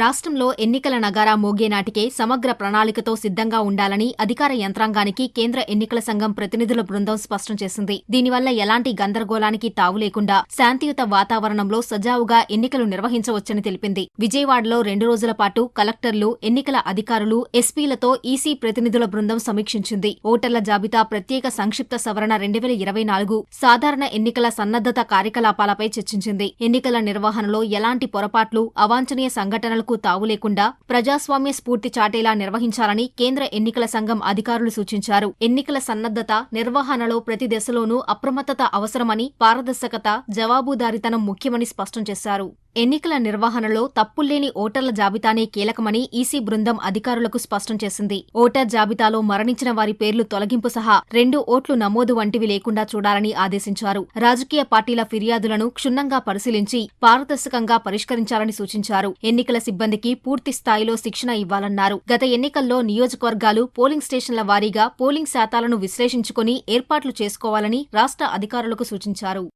రాష్ట్రంలో ఎన్నికల నగారా మోగే నాటికే సమగ్ర ప్రణాళికతో సిద్ధంగా ఉండాలని అధికార యంత్రాంగానికి కేంద్ర ఎన్నికల సంఘం ప్రతినిధుల బృందం స్పష్టం చేసింది. దీనివల్ల ఎలాంటి గందరగోళానికి తావు లేకుండా శాంతియుత వాతావరణంలో సజావుగా ఎన్నికలు నిర్వహించవచ్చని తెలిపింది. విజయవాడలో రెండు రోజుల పాటు కలెక్టర్లు ఎన్నికల అధికారులు ఎస్పీలతో ఈసీ ప్రతినిధుల బృందం సమీక్షించింది. ఓటర్ల జాబితా ప్రత్యేక సంక్షిప్త సవరణ రెండు వేల ఇరవై నాలుగు సాధారణ ఎన్నికల సన్నద్దత కార్యకలాపాలపై చర్చించింది. ఎన్నికల నిర్వహణలో ఎలాంటి పొరపాట్లు అవాంఛనీయ సంఘటనలు తావు లేకుండా ప్రజాస్వామ్య స్ఫూర్తి చాటేలా నిర్వహించాలని కేంద్ర ఎన్నికల సంఘం అధికారులు సూచించారు. ఎన్నికల సన్నద్దత నిర్వహణలో ప్రతి దశలోనూ అప్రమత్తత అవసరమని పారదర్శకత జవాబుదారీతనం ముఖ్యమని స్పష్టం చేశారు. ఎన్నికల నిర్వహణలో తప్పుల్లేని ఓటర్ల జాబితానే కీలకమని ఈసీ బృందం అధికారులకు స్పష్టం చేసింది. ఓటర్ జాబితాలో మరణించిన వారి పేర్లు తొలగింపు సహా రెండు ఓట్లు నమోదు వంటివి లేకుండా చూడాలని ఆదేశించారు. రాజకీయ పార్టీల ఫిర్యాదులను క్షుణ్ణంగా పరిశీలించి పారదర్శకంగా పరిష్కరించాలని సూచించారు. ఎన్నికల సిబ్బందికి పూర్తి స్థాయిలో శిక్షణ ఇవ్వాలన్నారు. గత ఎన్నికల్లో నియోజకవర్గాలు పోలింగ్ స్టేషన్ల వారీగా పోలింగ్ శాతాలను విశ్లేషించుకుని ఏర్పాట్లు చేసుకోవాలని రాష్ట్ర అధికారులకు సూచించారు.